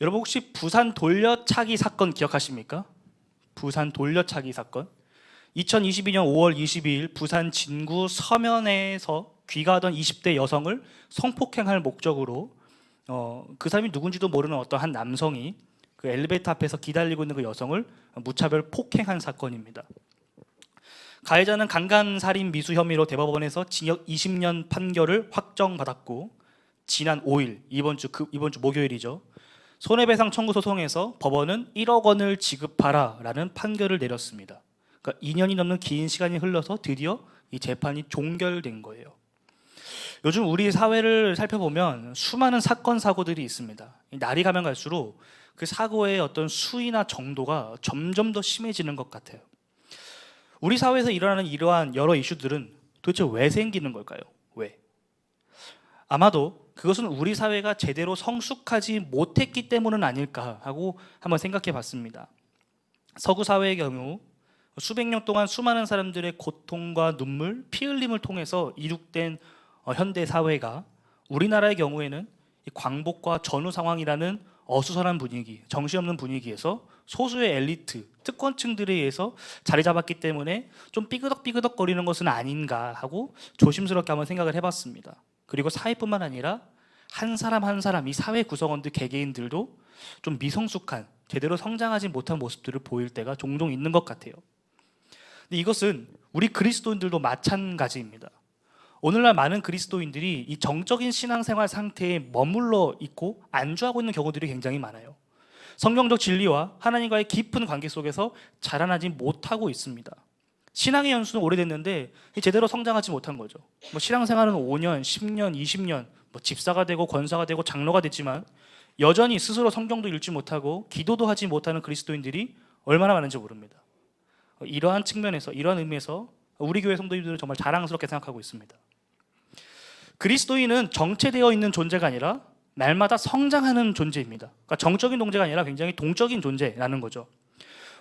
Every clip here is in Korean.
여러분 혹시 부산 돌려차기 사건 기억하십니까? 부산 돌려차기 사건. 2022년 5월 22일 부산 진구 서면에서 귀가하던 20대 여성을 성폭행할 목적으로 어, 그 사람이 누군지도 모르는 어떤 한 남성이 그 엘리베이터 앞에서 기다리고 있는 그 여성을 무차별 폭행한 사건입니다. 가해자는 강간 살인 미수 혐의로 대법원에서 징역 20년 판결을 확정받았고 지난 5일 이번 주 그, 이번 주 목요일이죠. 손해배상 청구 소송에서 법원은 1억 원을 지급하라라는 판결을 내렸습니다. 그러니까 2년이 넘는 긴 시간이 흘러서 드디어 이 재판이 종결된 거예요. 요즘 우리 사회를 살펴보면 수많은 사건 사고들이 있습니다. 이 날이 가면 갈수록 그 사고의 어떤 수위나 정도가 점점 더 심해지는 것 같아요. 우리 사회에서 일어나는 이러한 여러 이슈들은 도대체 왜 생기는 걸까요? 왜? 아마도 그것은 우리 사회가 제대로 성숙하지 못했기 때문은 아닐까 하고 한번 생각해 봤습니다. 서구 사회의 경우 수백 년 동안 수많은 사람들의 고통과 눈물, 피 흘림을 통해서 이룩된 어, 현대 사회가 우리나라의 경우에는 이 광복과 전후 상황이라는 어수선한 분위기, 정신없는 분위기에서 소수의 엘리트, 특권층들에 의해서 자리 잡았기 때문에 좀 삐그덕삐그덕거리는 것은 아닌가 하고 조심스럽게 한번 생각을 해봤습니다. 그리고 사회뿐만 아니라 한 사람 한 사람 이 사회 구성원들 개개인들도 좀 미성숙한 제대로 성장하지 못한 모습들을 보일 때가 종종 있는 것 같아요. 근데 이것은 우리 그리스도인들도 마찬가지입니다. 오늘날 많은 그리스도인들이 이 정적인 신앙생활 상태에 머물러 있고 안주하고 있는 경우들이 굉장히 많아요. 성경적 진리와 하나님과의 깊은 관계 속에서 자라나지 못하고 있습니다. 신앙의 연수는 오래됐는데 제대로 성장하지 못한 거죠. 뭐 신앙생활은 5년, 10년, 20년 뭐 집사가 되고 권사가 되고 장로가 됐지만 여전히 스스로 성경도 읽지 못하고 기도도 하지 못하는 그리스도인들이 얼마나 많은지 모릅니다. 이러한 측면에서 이러한 의미에서 우리 교회 성도님들은 정말 자랑스럽게 생각하고 있습니다. 그리스도인은 정체되어 있는 존재가 아니라 날마다 성장하는 존재입니다. 그러니까 정적인 존재가 아니라 굉장히 동적인 존재라는 거죠.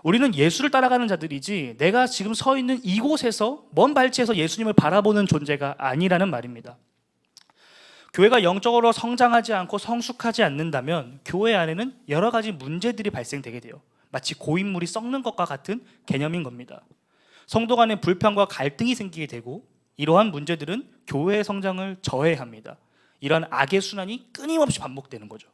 우리는 예수를 따라가는 자들이지 내가 지금 서 있는 이곳에서 먼 발치에서 예수님을 바라보는 존재가 아니라는 말입니다. 교회가 영적으로 성장하지 않고 성숙하지 않는다면 교회 안에는 여러 가지 문제들이 발생되게 돼요. 마치 고인물이 썩는 것과 같은 개념인 겁니다. 성도 간의 불평과 갈등이 생기게 되고 이러한 문제들은 교회의 성장을 저해합니다. 이러한 악의 순환이 끊임없이 반복되는 거죠.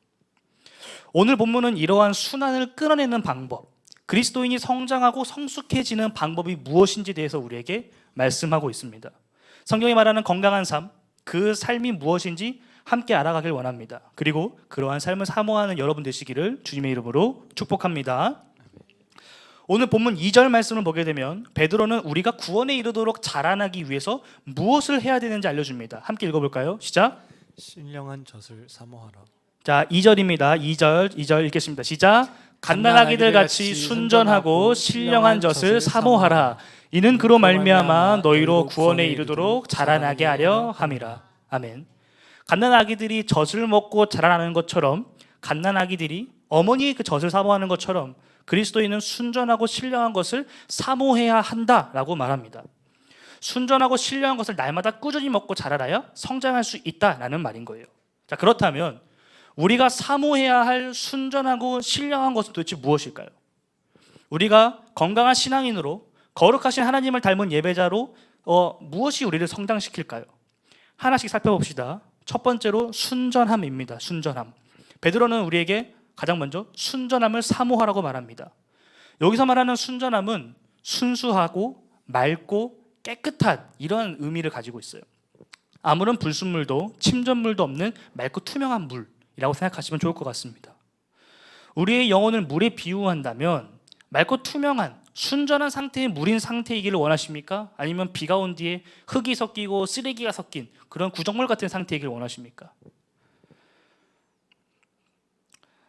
오늘 본문은 이러한 순환을 끊어내는 방법, 그리스도인이 성장하고 성숙해지는 방법이 무엇인지 대해서 우리에게 말씀하고 있습니다. 성경이 말하는 건강한 삶, 그 삶이 무엇인지 함께 알아가길 원합니다. 그리고 그러한 삶을 사모하는 여러분 되시기를 주님의 이름으로 축복합니다. 오늘 본문 2절 말씀을 보게 되면 베드로는 우리가 구원에 이르도록 자라나기 위해서 무엇을 해야 되는지 알려줍니다. 함께 읽어볼까요? 시작. 신령한 젖을 사모하라. 자, 2절입니다. 2절, 2절 읽겠습니다. 시작. 갓난아기들 같이 순전하고 신령한 젖을 사모하라. 이는 그로 말미암아 너희로 구원에 이르도록 자라나게 하려 함이라. 아멘. 갓난아기들이 젖을 먹고 자라나는 것처럼 갓난아기들이 어머니의 그 젖을 사모하는 것처럼 그리스도인은 순전하고 신령한 것을 사모해야 한다라고 말합니다. 순전하고 신령한 것을 날마다 꾸준히 먹고 자라나야 성장할 수 있다라는 말인 거예요. 자, 그렇다면 우리가 사모해야 할 순전하고 신령한 것은 도대체 무엇일까요? 우리가 건강한 신앙인으로 거룩하신 하나님을 닮은 예배자로 어, 무엇이 우리를 성장시킬까요? 하나씩 살펴봅시다. 첫 번째로 순전함입니다. 순전함. 베드로는 우리에게 가장 먼저 순전함을 사모하라고 말합니다. 여기서 말하는 순전함은 순수하고 맑고 깨끗한 이런 의미를 가지고 있어요. 아무런 불순물도 침전물도 없는 맑고 투명한 물 이라고 생각하시면 좋을 것 같습니다. 우리의 영혼을 물에 비유한다면 맑고 투명한 순전한 상태의 물인 상태이기를 원하십니까? 아니면 비가 온 뒤에 흙이 섞이고 쓰레기가 섞인 그런 구정물 같은 상태이기를 원하십니까?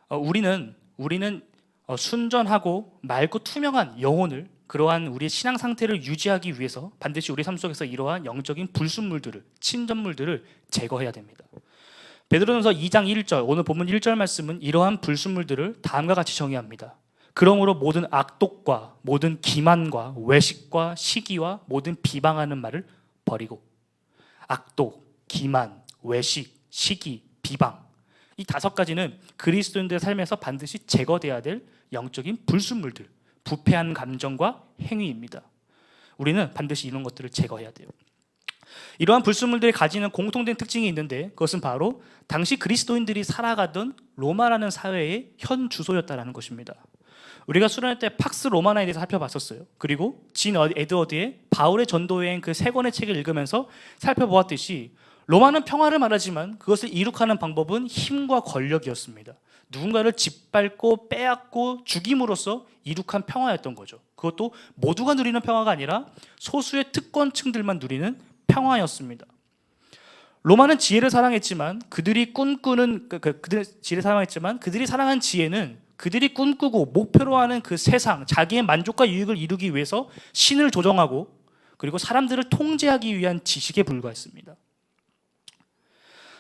어, 우리는 우리는 어, 순전하고 맑고 투명한 영혼을 그러한 우리의 신앙 상태를 유지하기 위해서 반드시 우리 삶 속에서 이러한 영적인 불순물들을 침전물들을 제거해야 됩니다. 베드로전서 2장 1절 오늘 본문 1절 말씀은 이러한 불순물들을 다음과 같이 정의합니다. 그러므로 모든 악독과 모든 기만과 외식과 시기와 모든 비방하는 말을 버리고 악독, 기만, 외식, 시기, 비방 이 다섯 가지는 그리스도인들의 삶에서 반드시 제거돼야 될 영적인 불순물들, 부패한 감정과 행위입니다. 우리는 반드시 이런 것들을 제거해야 돼요. 이러한 불순물들이 가지는 공통된 특징이 있는데 그것은 바로 당시 그리스도인들이 살아가던 로마라는 사회의 현 주소였다라는 것입니다. 우리가 수련회 때 팍스 로마나에 대해서 살펴봤었어요. 그리고 진 어- 에드워드의 바울의 전도여행 그 세 권의 책을 읽으면서 살펴보았듯이 로마는 평화를 말하지만 그것을 이룩하는 방법은 힘과 권력이었습니다. 누군가를 짓밟고 빼앗고 죽임으로써 이룩한 평화였던 거죠. 그것도 모두가 누리는 평화가 아니라 소수의 특권층들만 누리는 평화였습니다. 로마는 지혜를 사랑했지만 그들이 꿈꾸는 그, 그, 그들 지혜를 사랑했지만 그들이 사랑한 지혜는 그들이 꿈꾸고 목표로 하는 그 세상 자기의 만족과 유익을 이루기 위해서 신을 조정하고 그리고 사람들을 통제하기 위한 지식에 불과했습니다.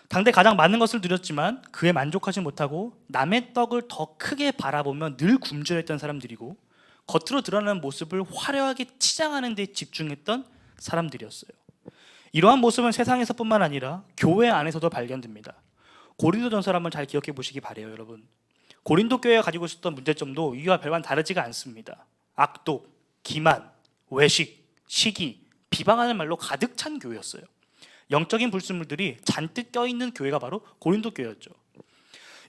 당대 가장 많은 것을 누렸지만 그에 만족하지 못하고 남의 떡을 더 크게 바라보며 늘 굶주렸던 사람들이고 겉으로 드러나는 모습을 화려하게 치장하는 데 집중했던 사람들이었어요. 이러한 모습은 세상에서뿐만 아니라 교회 안에서도 발견됩니다. 고린도전서를 한번 잘 기억해 보시기 바래요, 여러분. 고린도 교회가 가지고 있었던 문제점도 이와 별반 다르지가 않습니다. 악독, 기만, 외식, 시기, 비방하는 말로 가득 찬 교회였어요. 영적인 불순물들이 잔뜩 껴있는 교회가 바로 고린도 교회였죠.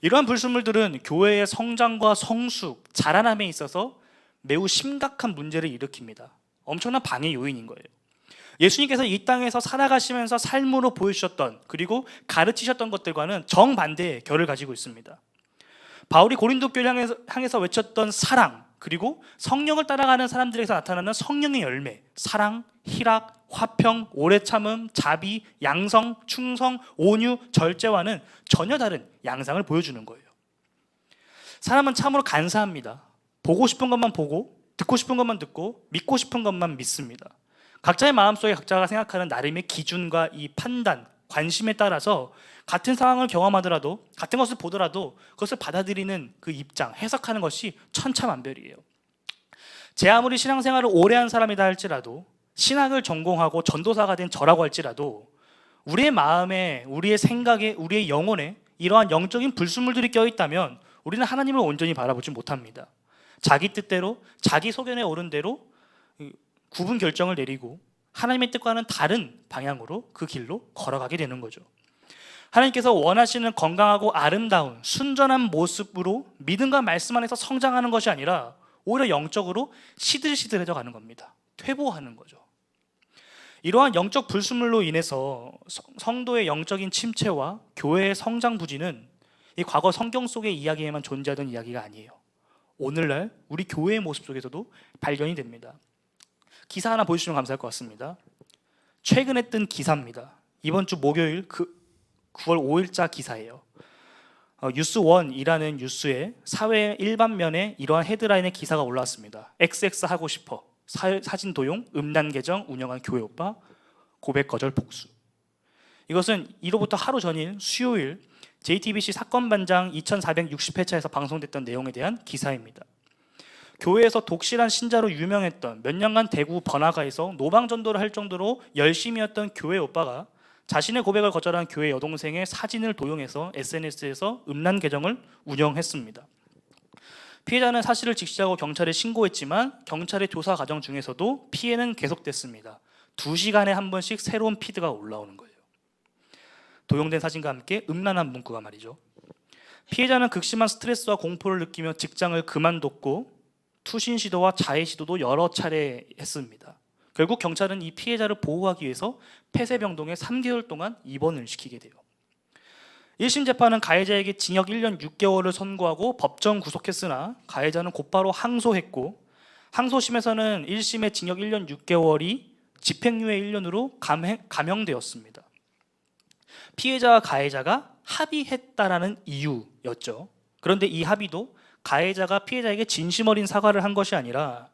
이러한 불순물들은 교회의 성장과 성숙, 자라남에 있어서 매우 심각한 문제를 일으킵니다. 엄청난 방해 요인인 거예요. 예수님께서 이 땅에서 살아가시면서 삶으로 보여주셨던 그리고 가르치셨던 것들과는 정반대의 결을 가지고 있습니다. 바울이 고린도 교회를 향해서, 향해서 외쳤던 사랑 그리고 성령을 따라가는 사람들에서 나타나는 성령의 열매 사랑, 희락, 화평, 오래 참음, 자비, 양성, 충성, 온유, 절제와는 전혀 다른 양상을 보여주는 거예요. 사람은 참으로 간사합니다. 보고 싶은 것만 보고 듣고 싶은 것만 듣고 믿고 싶은 것만 믿습니다. 각자의 마음속에 각자가 생각하는 나름의 기준과 이 판단, 관심에 따라서 같은 상황을 경험하더라도 같은 것을 보더라도 그것을 받아들이는 그 입장, 해석하는 것이 천차만별이에요. 제 아무리 신앙생활을 오래 한 사람이다 할지라도 신학을 전공하고 전도사가 된 저라고 할지라도 우리의 마음에, 우리의 생각에, 우리의 영혼에 이러한 영적인 불순물들이 껴 있다면 우리는 하나님을 온전히 바라보지 못합니다. 자기 뜻대로, 자기 소견에 오른 대로 구분 결정을 내리고 하나님의 뜻과는 다른 방향으로 그 길로 걸어가게 되는 거죠. 하나님께서 원하시는 건강하고 아름다운 순전한 모습으로 믿음과 말씀 안에서 성장하는 것이 아니라 오히려 영적으로 시들시들해져 가는 겁니다. 퇴보하는 거죠. 이러한 영적 불순물로 인해서 성- 성도의 영적인 침체와 교회의 성장 부진은 이 과거 성경 속의 이야기에만 존재하던 이야기가 아니에요. 오늘날 우리 교회의 모습 속에서도 발견이 됩니다. 기사 하나 보여주시면 감사할 것 같습니다. 최근에 뜬 기사입니다. 이번 주 목요일 그 9월 5일자 기사예요. 어, 뉴스원이라는 뉴스에 사회 일반면에 이러한 헤드라인의 기사가 올라왔습니다. XX 하고 싶어 사, 사진 도용 음란 계정 운영한 교회 오빠 고백 거절 복수. 이것은 이로부터 하루 전인 수요일 JTBC 사건 반장 2460회차에서 방송됐던 내용에 대한 기사입니다. 교회에서 독실한 신자로 유명했던 몇 년간 대구 번화가에서 노방 전도를 할 정도로 열심이었던 교회 오빠가 자신의 고백을 거절한 교회 여동생의 사진을 도용해서 SNS에서 음란 계정을 운영했습니다. 피해자는 사실을 직시하고 경찰에 신고했지만 경찰의 조사 과정 중에서도 피해는 계속됐습니다. 두 시간에 한 번씩 새로운 피드가 올라오는 거예요. 도용된 사진과 함께 음란한 문구가 말이죠. 피해자는 극심한 스트레스와 공포를 느끼며 직장을 그만뒀고 투신 시도와 자해 시도도 여러 차례 했습니다. 결국 경찰은 이 피해자를 보호하기 위해서 폐쇄병동에 3개월 동안 입원을 시키게 돼요. 1심 재판은 가해자에게 징역 1년 6개월을 선고하고 법정 구속했으나 가해자는 곧바로 항소했고 항소심에서는 1심의 징역 1년 6개월이 집행유예 1년으로 감행, 감형되었습니다. 피해자와 가해자가 합의했다라는 이유였죠. 그런데 이 합의도 가해자가 피해자에게 진심 어린 사과를 한 것이 아니라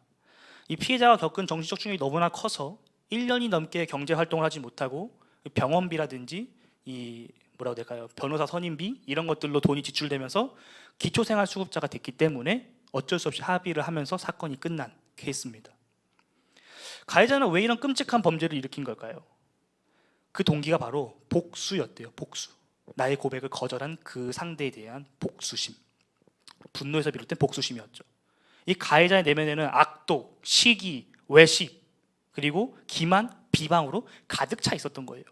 이 피해자가 겪은 정신적 충격이 너무나 커서 1년이 넘게 경제 활동을 하지 못하고 병원비라든지 이 뭐라고 될까요? 변호사 선임비 이런 것들로 돈이 지출되면서 기초생활 수급자가 됐기 때문에 어쩔 수 없이 합의를 하면서 사건이 끝난 케이스입니다. 가해자는 왜 이런 끔찍한 범죄를 일으킨 걸까요? 그 동기가 바로 복수였대요. 복수. 나의 고백을 거절한 그 상대에 대한 복수심, 분노에서 비롯된 복수심이었죠. 이 가해자의 내면에는 악독, 시기, 외식, 그리고 기만, 비방으로 가득 차 있었던 거예요.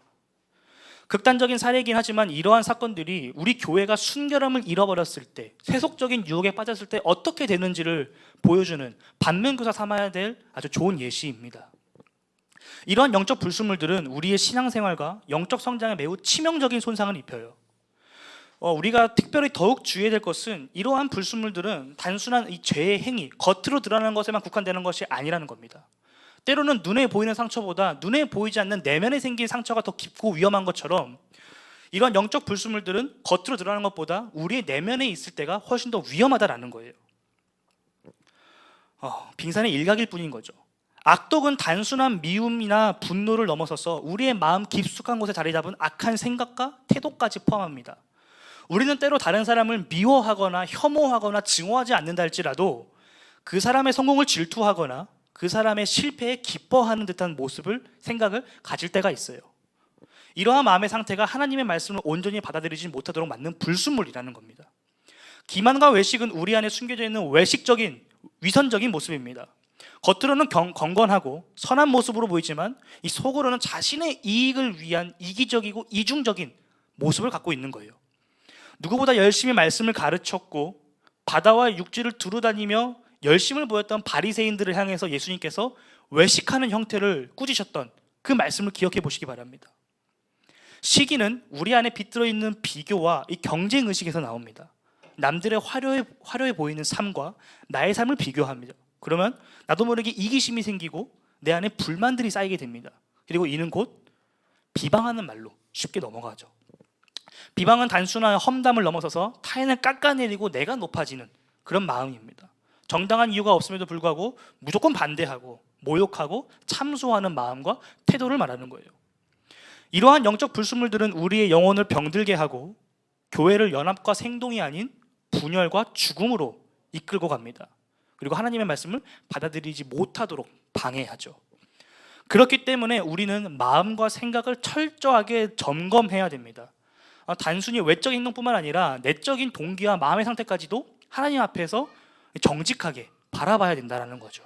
극단적인 사례이긴 하지만 이러한 사건들이 우리 교회가 순결함을 잃어버렸을 때, 세속적인 유혹에 빠졌을 때 어떻게 되는지를 보여주는 반면교사 삼아야 될 아주 좋은 예시입니다. 이러한 영적 불순물들은 우리의 신앙생활과 영적 성장에 매우 치명적인 손상을 입혀요. 어, 우리가 특별히 더욱 주의해야 될 것은 이러한 불순물들은 단순한 이 죄의 행위, 겉으로 드러나는 것에만 국한되는 것이 아니라는 겁니다. 때로는 눈에 보이는 상처보다 눈에 보이지 않는 내면에 생긴 상처가 더 깊고 위험한 것처럼 이러한 영적 불순물들은 겉으로 드러나는 것보다 우리의 내면에 있을 때가 훨씬 더 위험하다라는 거예요. 어, 빙산의 일각일 뿐인 거죠. 악독은 단순한 미움이나 분노를 넘어서서 우리의 마음 깊숙한 곳에 자리 잡은 악한 생각과 태도까지 포함합니다. 우리는 때로 다른 사람을 미워하거나 혐오하거나 증오하지 않는다 할지라도 그 사람의 성공을 질투하거나 그 사람의 실패에 기뻐하는 듯한 모습을 생각을 가질 때가 있어요. 이러한 마음의 상태가 하나님의 말씀을 온전히 받아들이지 못하도록 만든 불순물이라는 겁니다. 기만과 외식은 우리 안에 숨겨져 있는 외식적인 위선적인 모습입니다. 겉으로는 경- 경건하고 선한 모습으로 보이지만 이 속으로는 자신의 이익을 위한 이기적이고 이중적인 모습을 갖고 있는 거예요. 누구보다 열심히 말씀을 가르쳤고 바다와 육지를 두루 다니며 열심을 보였던 바리새인들을 향해서 예수님께서 외식하는 형태를 꾸짖으셨던 그 말씀을 기억해 보시기 바랍니다. 시기는 우리 안에 빗들어 있는 비교와 이 경쟁 의식에서 나옵니다. 남들의 화려해 화려해 보이는 삶과 나의 삶을 비교합니다. 그러면 나도 모르게 이기심이 생기고 내 안에 불만들이 쌓이게 됩니다. 그리고 이는 곧 비방하는 말로 쉽게 넘어가죠. 비방은 단순한 험담을 넘어서서 타인을 깎아내리고 내가 높아지는 그런 마음입니다. 정당한 이유가 없음에도 불구하고 무조건 반대하고 모욕하고 참소하는 마음과 태도를 말하는 거예요. 이러한 영적 불순물들은 우리의 영혼을 병들게 하고 교회를 연합과 생동이 아닌 분열과 죽음으로 이끌고 갑니다. 그리고 하나님의 말씀을 받아들이지 못하도록 방해하죠. 그렇기 때문에 우리는 마음과 생각을 철저하게 점검해야 됩니다. 아, 단순히 외적 행동뿐만 아니라 내적인 동기와 마음의 상태까지도 하나님 앞에서 정직하게 바라봐야 된다는 거죠.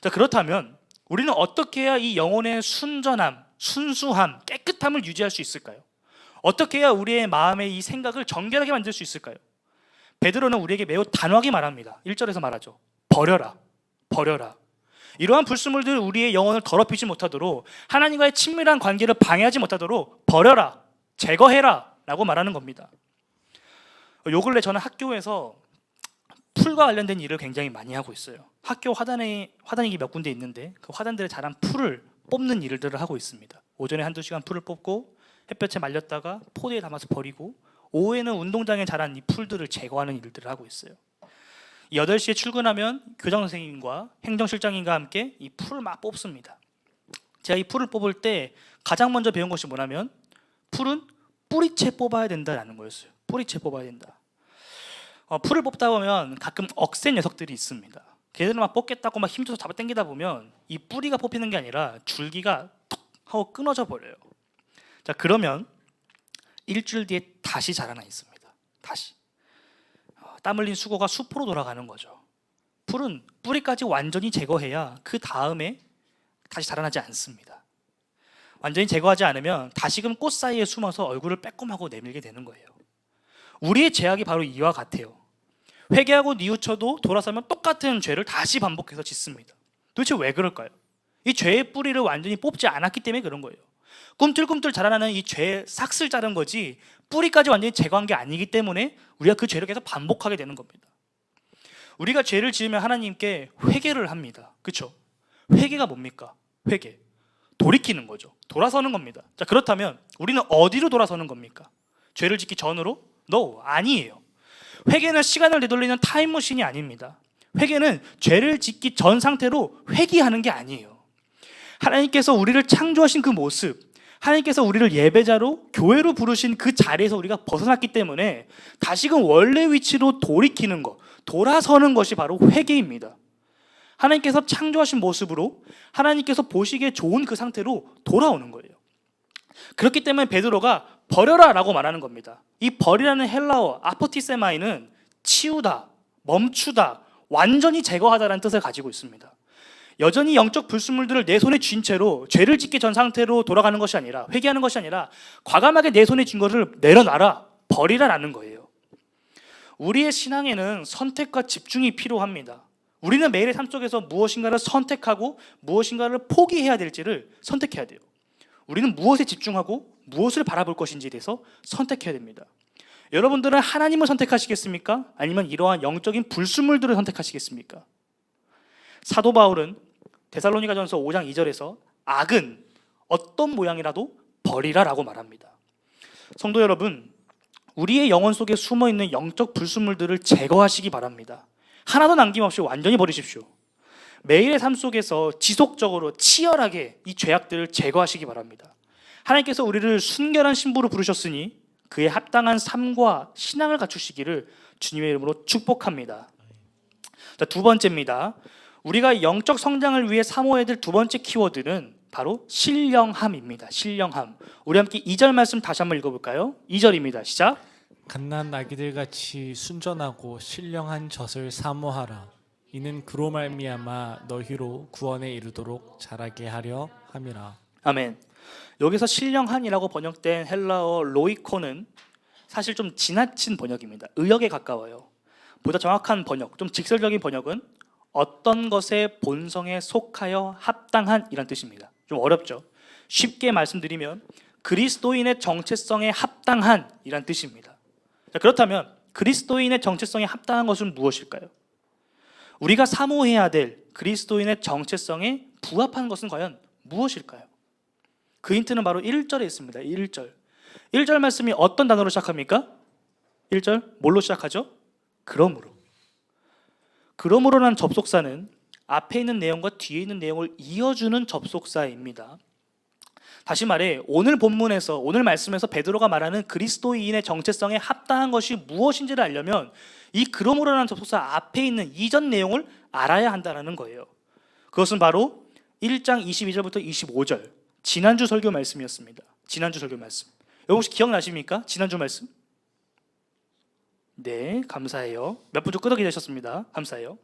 자, 그렇다면 우리는 어떻게 해야 이 영혼의 순전함, 순수함, 깨끗함을 유지할 수 있을까요? 어떻게 해야 우리의 마음의 이 생각을 정결하게 만들 수 있을까요? 베드로는 우리에게 매우 단호하게 말합니다. 1절에서 말하죠. 버려라. 버려라. 이러한 불순물들 우리의 영혼을 더럽히지 못하도록 하나님과의 친밀한 관계를 방해하지 못하도록 버려라. 제거해라. 라고 말하는 겁니다. 요 근래 저는 학교에서 풀과 관련된 일을 굉장히 많이 하고 있어요. 학교 화단에 화단이 몇 군데 있는데 그 화단들에 자란 풀을 뽑는 일들을 하고 있습니다. 오전에 한두 시간 풀을 뽑고 햇볕에 말렸다가 포대에 담아서 버리고 오후에는 운동장에 자란 이 풀들을 제거하는 일들을 하고 있어요. 이 8시에 출근하면 교장 선생님과 행정실장님과 함께 이 풀을 막 뽑습니다. 제가 이 풀을 뽑을 때 가장 먼저 배운 것이 뭐냐면 풀은 뿌리채 뽑아야 된다라는 거였어요. 뿌리채 뽑아야 된다. 어, 풀을 뽑다 보면 가끔 억센 녀석들이 있습니다. 걔들은 막 뽑겠다고 막 힘줘서 잡아 당기다 보면 이 뿌리가 뽑히는 게 아니라 줄기가 툭 하고 끊어져 버려요. 자 그러면 일주일 뒤에 다시 자라나 있습니다. 다시 어, 땀 흘린 수고가 숲으로 돌아가는 거죠. 풀은 뿌리까지 완전히 제거해야 그 다음에 다시 자라나지 않습니다. 완전히 제거하지 않으면 다시금 꽃 사이에 숨어서 얼굴을 빼꼼하고 내밀게 되는 거예요. 우리의 죄악이 바로 이와 같아요. 회개하고 뉘우쳐도 돌아서면 똑같은 죄를 다시 반복해서 짓습니다. 도대체 왜 그럴까요? 이 죄의 뿌리를 완전히 뽑지 않았기 때문에 그런 거예요. 꿈틀꿈틀 자라나는 이 죄의 삭슬 자른 거지 뿌리까지 완전히 제거한 게 아니기 때문에 우리가 그 죄를 계속 반복하게 되는 겁니다. 우리가 죄를 지으면 하나님께 회개를 합니다. 그렇죠? 회개가 뭡니까? 회개. 돌이키는 거죠. 돌아서는 겁니다. 자, 그렇다면 우리는 어디로 돌아서는 겁니까? 죄를 짓기 전으로? No, 아니에요. 회개는 시간을 되돌리는 타임머신이 아닙니다. 회개는 죄를 짓기 전 상태로 회귀하는 게 아니에요. 하나님께서 우리를 창조하신 그 모습, 하나님께서 우리를 예배자로 교회로 부르신 그 자리에서 우리가 벗어났기 때문에 다시금 원래 위치로 돌이키는 것, 돌아서는 것이 바로 회개입니다. 하나님께서 창조하신 모습으로 하나님께서 보시기에 좋은 그 상태로 돌아오는 거예요. 그렇기 때문에 베드로가 버려라라고 말하는 겁니다. 이 버리라는 헬라어 아포티세마이는 치우다, 멈추다, 완전히 제거하다라는 뜻을 가지고 있습니다. 여전히 영적 불순물들을 내 손에 쥔 채로 죄를 짓기 전 상태로 돌아가는 것이 아니라 회개하는 것이 아니라 과감하게 내 손에 쥔 것을 내려놔라 버리라라는 거예요. 우리의 신앙에는 선택과 집중이 필요합니다. 우리는 매일의 삶 속에서 무엇인가를 선택하고 무엇인가를 포기해야 될지를 선택해야 돼요. 우리는 무엇에 집중하고 무엇을 바라볼 것인지에 대해서 선택해야 됩니다. 여러분들은 하나님을 선택하시겠습니까? 아니면 이러한 영적인 불순물들을 선택하시겠습니까? 사도 바울은 데살로니가전서 5장 2절에서 악은 어떤 모양이라도 버리라라고 말합니다. 성도 여러분, 우리의 영혼 속에 숨어 있는 영적 불순물들을 제거하시기 바랍니다. 하나도 남김없이 완전히 버리십시오. 매일의 삶 속에서 지속적으로 치열하게 이 죄악들을 제거하시기 바랍니다. 하나님께서 우리를 순결한 신부로 부르셨으니 그에 합당한 삶과 신앙을 갖추시기를 주님의 이름으로 축복합니다. 자, 두 번째입니다. 우리가 영적 성장을 위해 사모해야 될 두 번째 키워드는 바로 신령함입니다. 신령함. 우리 함께 2절 말씀 다시 한번 읽어볼까요? 2절입니다. 시작. 갓난 아기들 같이 순전하고 신령한 젖을 사모하라. 이는 그로 말미암아 너희로 구원에 이르도록 자라게 하려 함이라. 아멘. 여기서 신령한이라고 번역된 헬라어 로이코는 사실 좀 지나친 번역입니다. 의역에 가까워요. 보다 정확한 번역, 좀 직설적인 번역은 어떤 것의 본성에 속하여 합당한이란 뜻입니다. 좀 어렵죠. 쉽게 말씀드리면 그리스도인의 정체성에 합당한이란 뜻입니다. 자, 그렇다면 그리스도인의 정체성에 합당한 것은 무엇일까요? 우리가 사모해야 될 그리스도인의 정체성에 부합한 것은 과연 무엇일까요? 그 힌트는 바로 1절에 있습니다. 1절. 1절 말씀이 어떤 단어로 시작합니까? 1절 뭘로 시작하죠? 그러므로. 그러므로라는 접속사는 앞에 있는 내용과 뒤에 있는 내용을 이어주는 접속사입니다. 다시 말해 오늘 본문에서 오늘 말씀에서 베드로가 말하는 그리스도인의 정체성에 합당한 것이 무엇인지를 알려면 이 그러므로라는 접속사 앞에 있는 이전 내용을 알아야 한다라는 거예요. 그것은 바로 1장 22절부터 25절 지난주 설교 말씀이었습니다. 지난주 설교 말씀. 여러분 혹시 기억나십니까? 지난주 말씀? 네, 감사해요. 몇 분 좀 끄덕이 되셨습니다. 감사해요.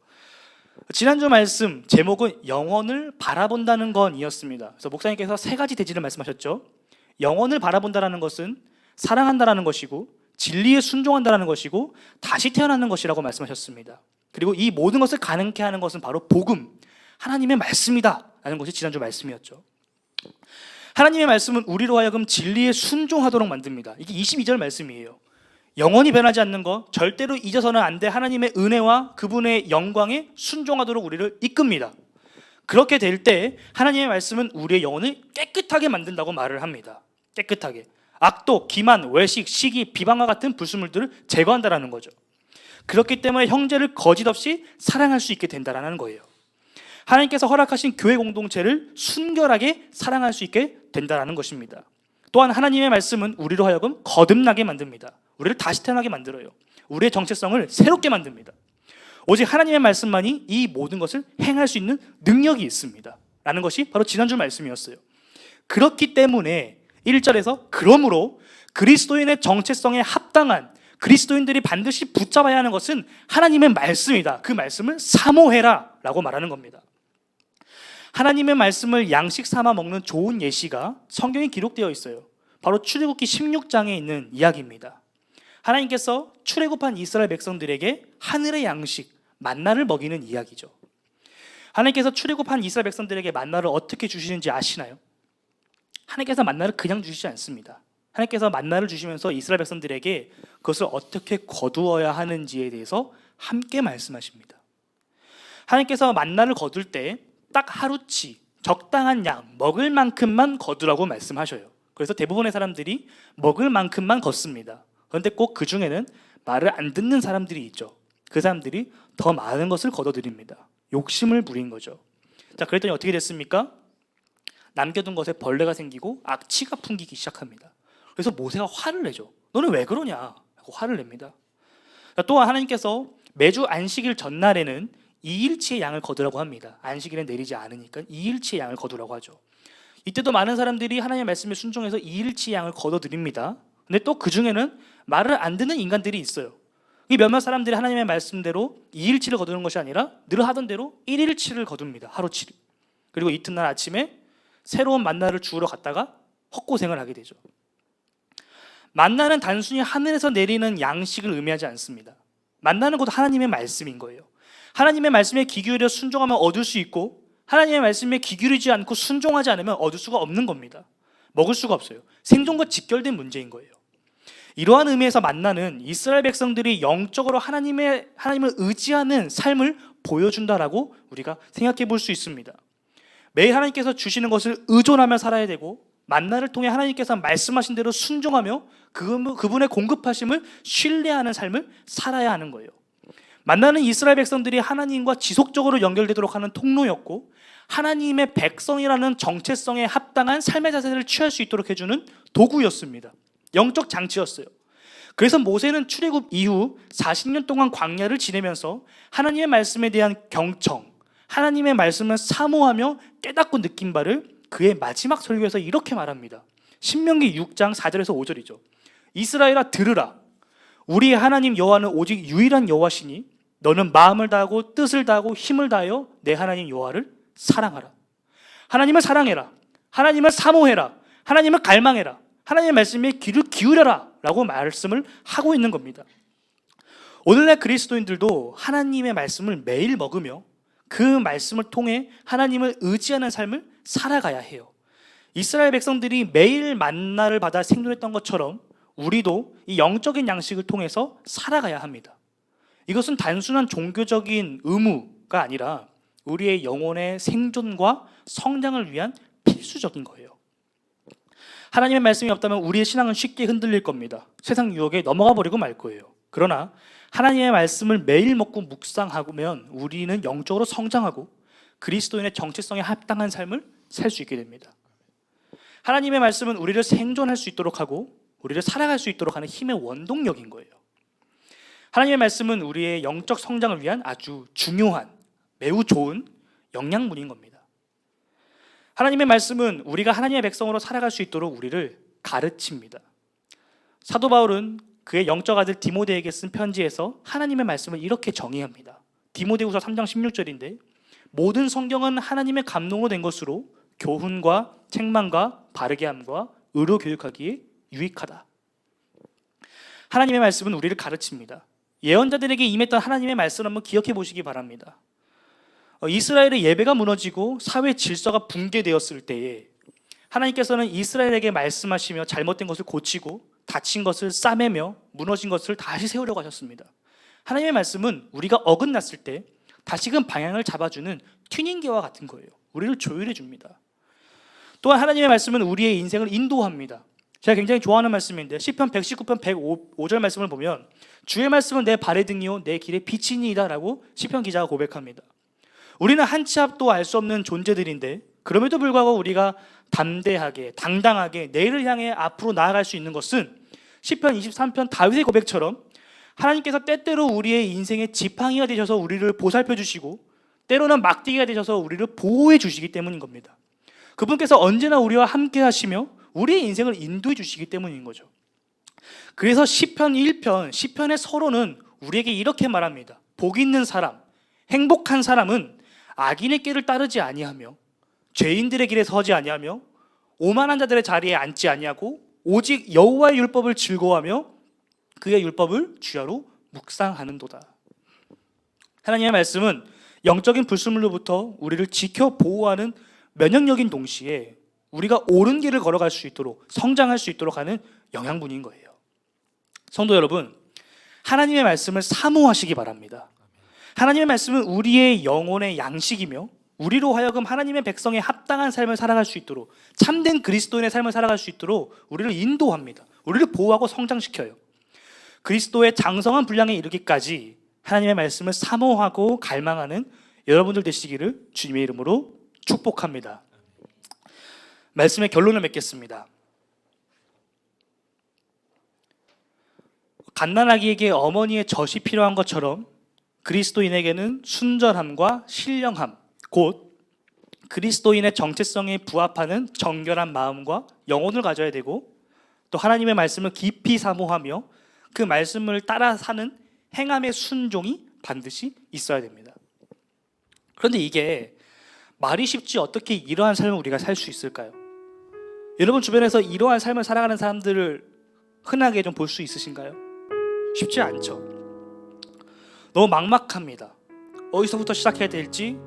지난주 말씀 제목은 영원을 바라본다는 건이었습니다. 그래서 목사님께서 세 가지 대지를 말씀하셨죠. 영원을 바라본다라는 것은 사랑한다라는 것이고 진리에 순종한다라는 것이고 다시 태어나는 것이라고 말씀하셨습니다. 그리고 이 모든 것을 가능케 하는 것은 바로 복음, 하나님의 말씀이다라는 것이 지난주 말씀이었죠. 하나님의 말씀은 우리로 하여금 진리에 순종하도록 만듭니다. 이게 22절 말씀이에요. 영원히 변하지 않는 것, 절대로 잊어서는 안 돼 하나님의 은혜와 그분의 영광에 순종하도록 우리를 이끕니다. 그렇게 될 때 하나님의 말씀은 우리의 영혼을 깨끗하게 만든다고 말을 합니다. 깨끗하게. 악독, 기만, 외식, 시기, 비방과 같은 불순물들을 제거한다라는 거죠. 그렇기 때문에 형제를 거짓 없이 사랑할 수 있게 된다라는 거예요. 하나님께서 허락하신 교회 공동체를 순결하게 사랑할 수 있게 된다라는 것입니다. 또한 하나님의 말씀은 우리로 하여금 거듭나게 만듭니다. 우리를 다시 태어나게 만들어요. 우리의 정체성을 새롭게 만듭니다. 오직 하나님의 말씀만이 이 모든 것을 행할 수 있는 능력이 있습니다. 라는 것이 바로 지난주 말씀이었어요. 그렇기 때문에 1절에서 그러므로 그리스도인의 정체성에 합당한 그리스도인들이 반드시 붙잡아야 하는 것은 하나님의 말씀이다. 그 말씀을 사모해라 라고 말하는 겁니다. 하나님의 말씀을 양식 삼아 먹는 좋은 예시가 성경에 기록되어 있어요. 바로 출애굽기 16장에 있는 이야기입니다. 하나님께서 출애굽한 이스라엘 백성들에게 하늘의 양식 만나를 먹이는 이야기죠. 하나님께서 출애굽한 이스라엘 백성들에게 만나를 어떻게 주시는지 아시나요? 하나님께서 만나를 그냥 주시지 않습니다. 하나님께서 만나를 주시면서 이스라엘 백성들에게 그것을 어떻게 거두어야 하는지에 대해서 함께 말씀하십니다. 하나님께서 만나를 거둘 때 딱 하루치 적당한 양 먹을 만큼만 거두라고 말씀하셔요. 그래서 대부분의 사람들이 먹을 만큼만 걷습니다. 그런데 꼭 그 중에는 말을 안 듣는 사람들이 있죠. 그 사람들이 더 많은 것을 거둬들입니다. 욕심을 부린 거죠. 자, 그랬더니 어떻게 됐습니까? 남겨둔 것에 벌레가 생기고 악취가 풍기기 시작합니다. 그래서 모세가 화를 내죠. 너는 왜 그러냐? 하고 화를 냅니다. 자, 또한 하나님께서 매주 안식일 전날에는 이일치의 양을 거두라고 합니다. 안식일에 내리지 않으니까 이일치의 양을 거두라고 하죠. 이때도 많은 사람들이 하나님의 말씀에 순종해서 이일치의 양을 거둬 드립니다. 근데 또 그 중에는 말을 안 듣는 인간들이 있어요. 이 몇몇 사람들이 하나님의 말씀대로 2일치를 거두는 것이 아니라 늘 하던 대로 1일치를 거둡니다. 하루치를. 그리고 이튿날 아침에 새로운 만나를 주우러 갔다가 헛고생을 하게 되죠. 만나는 단순히 하늘에서 내리는 양식을 의미하지 않습니다. 만나는 곧 하나님의 말씀인 거예요. 하나님의 말씀에 귀 기울여 순종하면 얻을 수 있고 하나님의 말씀에 귀 기울이지 않고 순종하지 않으면 얻을 수가 없는 겁니다. 먹을 수가 없어요. 생존과 직결된 문제인 거예요. 이러한 의미에서 만나는 이스라엘 백성들이 영적으로 하나님의 하나님을 의지하는 삶을 보여준다라고 우리가 생각해 볼 수 있습니다. 매일 하나님께서 주시는 것을 의존하며 살아야 되고 만나를 통해 하나님께서 말씀하신 대로 순종하며 그- 그분의 공급하심을 신뢰하는 삶을 살아야 하는 거예요. 만나는 이스라엘 백성들이 하나님과 지속적으로 연결되도록 하는 통로였고 하나님의 백성이라는 정체성에 합당한 삶의 자세를 취할 수 있도록 해주는 도구였습니다. 영적 장치였어요. 그래서 모세는 출애굽 이후 40년 동안 광야를 지내면서 하나님의 말씀에 대한 경청, 하나님의 말씀을 사모하며 깨닫고 느낀 바를 그의 마지막 설교에서 이렇게 말합니다. 신명기 6장 4절에서 5절이죠. 이스라엘아 들으라. 우리의 하나님 여호와는 오직 유일한 여호와시니 너는 마음을 다하고 뜻을 다하고 힘을 다하여 내 하나님 여호와를 사랑하라. 하나님을 사랑해라. 하나님을 사모해라. 하나님을 갈망해라. 하나님의 말씀에 귀를 기울여라 라고 말씀을 하고 있는 겁니다. 오늘날 그리스도인들도 하나님의 말씀을 매일 먹으며 그 말씀을 통해 하나님을 의지하는 삶을 살아가야 해요. 이스라엘 백성들이 매일 만나를 받아 생존했던 것처럼 우리도 이 영적인 양식을 통해서 살아가야 합니다. 이것은 단순한 종교적인 의무가 아니라 우리의 영혼의 생존과 성장을 위한 필수적인 거예요. 하나님의 말씀이 없다면 우리의 신앙은 쉽게 흔들릴 겁니다. 세상 유혹에 넘어가 버리고 말 거예요. 그러나 하나님의 말씀을 매일 먹고 묵상하면 우리는 영적으로 성장하고 그리스도인의 정체성에 합당한 삶을 살 수 있게 됩니다. 하나님의 말씀은 우리를 생존할 수 있도록 하고 우리를 살아갈 수 있도록 하는 힘의 원동력인 거예요. 하나님의 말씀은 우리의 영적 성장을 위한 아주 중요한 매우 좋은 영양분인 겁니다. 하나님의 말씀은 우리가 하나님의 백성으로 살아갈 수 있도록 우리를 가르칩니다. 사도 바울은 그의 영적 아들 디모데에게 쓴 편지에서 하나님의 말씀을 이렇게 정의합니다. 디모데후서 3장 16절인데 모든 성경은 하나님의 감동으로 된 것으로 교훈과 책망과 바르게 함과 의로 교육하기에 유익하다. 하나님의 말씀은 우리를 가르칩니다. 예언자들에게 임했던 하나님의 말씀을 한번 기억해 보시기 바랍니다. 어, 이스라엘의 예배가 무너지고 사회 질서가 붕괴되었을 때에 하나님께서는 이스라엘에게 말씀하시며 잘못된 것을 고치고 다친 것을 싸매며 무너진 것을 다시 세우려고 하셨습니다. 하나님의 말씀은 우리가 어긋났을 때 다시금 방향을 잡아주는 튜닝기와 같은 거예요. 우리를 조율해 줍니다. 또한 하나님의 말씀은 우리의 인생을 인도합니다. 제가 굉장히 좋아하는 말씀인데 시편 119편 105절 말씀을 보면 주의 말씀은 내 발의 등이요 내 길의 빛이니이다라고 시편 기자가 고백합니다. 우리는 한 치 앞도 알 수 없는 존재들인데 그럼에도 불구하고 우리가 담대하게 당당하게 내일을 향해 앞으로 나아갈 수 있는 것은 시편 23편 다윗의 고백처럼 하나님께서 때때로 우리의 인생의 지팡이가 되셔서 우리를 보살펴 주시고 때로는 막대기가 되셔서 우리를 보호해 주시기 때문인 겁니다. 그분께서 언제나 우리와 함께 하시며 우리의 인생을 인도해 주시기 때문인 거죠. 그래서 시편 1편, 시편의 서로는 우리에게 이렇게 말합니다. 복 있는 사람, 행복한 사람은 악인의 길을 따르지 아니하며 죄인들의 길에 서지 아니하며 오만한 자들의 자리에 앉지 아니하고 오직 여호와의 율법을 즐거워하며 그의 율법을 주야로 묵상하는도다. 하나님의 말씀은 영적인 불순물로부터 우리를 지켜 보호하는 면역력인 동시에 우리가 옳은 길을 걸어갈 수 있도록 성장할 수 있도록 하는 영양분인 거예요. 성도 여러분, 하나님의 말씀을 사모하시기 바랍니다. 하나님의 말씀은 우리의 영혼의 양식이며 우리로 하여금 하나님의 백성에 합당한 삶을 살아갈 수 있도록 참된 그리스도인의 삶을 살아갈 수 있도록 우리를 인도합니다. 우리를 보호하고 성장시켜요. 그리스도의 장성한 분량에 이르기까지 하나님의 말씀을 사모하고 갈망하는 여러분들 되시기를 주님의 이름으로 축복합니다. 말씀의 결론을 맺겠습니다. 갓난아기에게 어머니의 젖이 필요한 것처럼 그리스도인에게는 순전함과 신령함, 곧 그리스도인의 정체성에 부합하는 정결한 마음과 영혼을 가져야 되고 또 하나님의 말씀을 깊이 사모하며 그 말씀을 따라 사는 행함의 순종이 반드시 있어야 됩니다. 그런데 이게 말이 쉽지 어떻게 이러한 삶을 우리가 살 수 있을까요? 여러분 주변에서 이러한 삶을 살아가는 사람들을 흔하게 좀 볼 수 있으신가요? 쉽지 않죠. 너무 막막합니다. 어디서부터 시작해야 될지,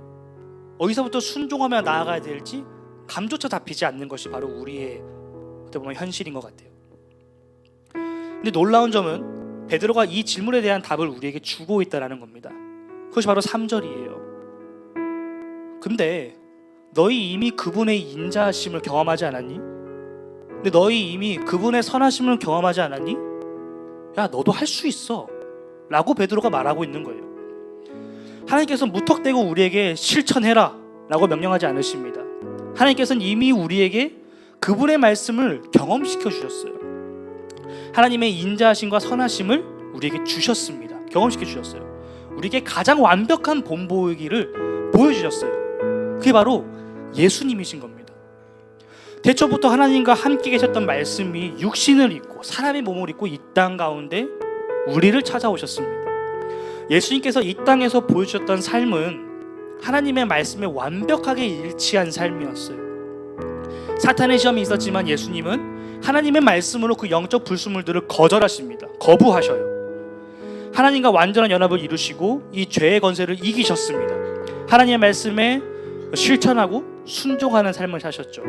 어디서부터 순종하며 나아가야 될지 감조차 잡히지 않는 것이 바로 우리의 어떻게 보면 현실인 것 같아요. 근데 놀라운 점은 베드로가 이 질문에 대한 답을 우리에게 주고 있다라는 겁니다. 그것이 바로 3절이에요. 근데 너희 이미 그분의 인자하심을 경험하지 않았니? 근데 너희 이미 그분의 선하심을 경험하지 않았니? 야, 너도 할 수 있어. 라고 베드로가 말하고 있는 거예요. 하나님께서 무턱대고 우리에게 실천해라 라고 명령하지 않으십니다. 하나님께서는 이미 우리에게 그분의 말씀을 경험시켜 주셨어요. 하나님의 인자하심과 선하심을 우리에게 주셨습니다. 경험시켜 주셨어요. 우리에게 가장 완벽한 본보이기를 보여주셨어요. 그게 바로 예수님이신 겁니다. 대초부터 하나님과 함께 계셨던 말씀이 육신을 입고 사람의 몸을 입고 이 땅 가운데 우리를 찾아오셨습니다. 예수님께서 이 땅에서 보여주셨던 삶은 하나님의 말씀에 완벽하게 일치한 삶이었어요. 사탄의 시험이 있었지만 예수님은 하나님의 말씀으로 그 영적 불순물들을 거절하십니다. 거부하셔요. 하나님과 완전한 연합을 이루시고 이 죄의 건세를 이기셨습니다. 하나님의 말씀에 실천하고 순종하는 삶을 사셨죠.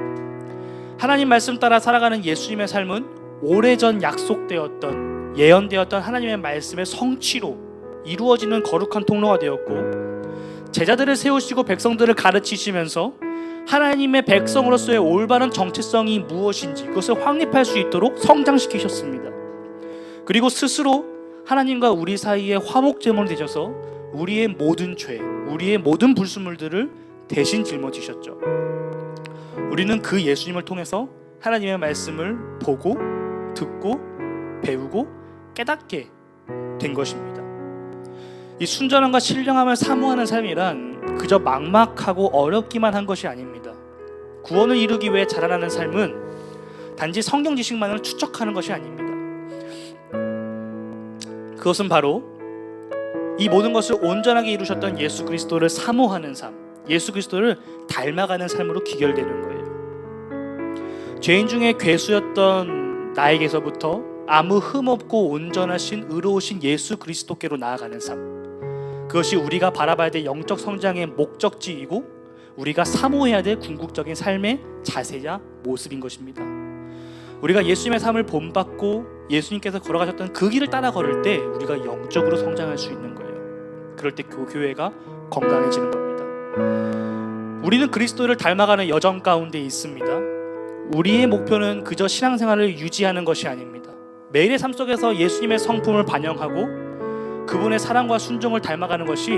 하나님 말씀 따라 살아가는 예수님의 삶은 오래전 약속되었던 예언되었던 하나님의 말씀의 성취로 이루어지는 거룩한 통로가 되었고 제자들을 세우시고 백성들을 가르치시면서 하나님의 백성으로서의 올바른 정체성이 무엇인지 그것을 확립할 수 있도록 성장시키셨습니다. 그리고 스스로 하나님과 우리 사이에 화목 제물이 되셔서 우리의 모든 죄, 우리의 모든 불순물들을 대신 짊어지셨죠. 우리는 그 예수님을 통해서 하나님의 말씀을 보고 듣고 배우고 깨닫게 된 것입니다. 이 순전함과 신령함을 사모하는 삶이란 그저 막막하고 어렵기만 한 것이 아닙니다. 구원을 이루기 위해 자라나는 삶은 단지 성경 지식만을 추적하는 것이 아닙니다. 그것은 바로 이 모든 것을 온전하게 이루셨던 예수 그리스도를 사모하는 삶, 예수 그리스도를 닮아가는 삶으로 귀결되는 거예요. 죄인 중에 괴수였던 나에게서부터 아무 흠 없고 온전하신 의로우신 예수 그리스도께로 나아가는 삶. 그것이 우리가 바라봐야 될 영적 성장의 목적지이고 우리가 사모해야 될 궁극적인 삶의 자세야 모습인 것입니다. 우리가 예수님의 삶을 본받고 예수님께서 걸어가셨던 그 길을 따라 걸을 때 우리가 영적으로 성장할 수 있는 거예요. 그럴 때그 교회가 건강해지는 겁니다. 우리는 그리스도를 닮아가는 여정 가운데 있습니다. 우리의 목표는 그저 신앙생활을 유지하는 것이 아닙니다. 매일의 삶 속에서 예수님의 성품을 반영하고 그분의 사랑과 순종을 닮아가는 것이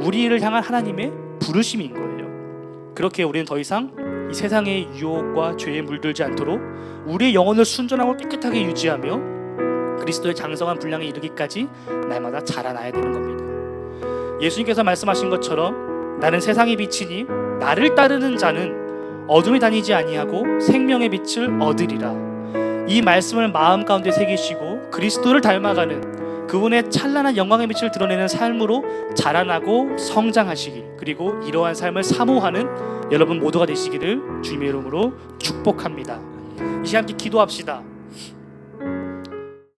우리를 향한 하나님의 부르심인 거예요. 그렇게 우리는 더 이상 이 세상의 유혹과 죄에 물들지 않도록 우리의 영혼을 순전하고 깨끗하게 유지하며 그리스도의 장성한 분량에 이르기까지 날마다 자라나야 되는 겁니다. 예수님께서 말씀하신 것처럼 나는 세상의 빛이니 나를 따르는 자는 어둠이 다니지 아니하고 생명의 빛을 얻으리라. 이 말씀을 마음 가운데 새기시고 그리스도를 닮아가는 그분의 찬란한 영광의 빛을 드러내는 삶으로 자라나고 성장하시기 그리고 이러한 삶을 사모하는 여러분 모두가 되시기를 주님의 이름으로 축복합니다. 이 시간 함께 기도합시다.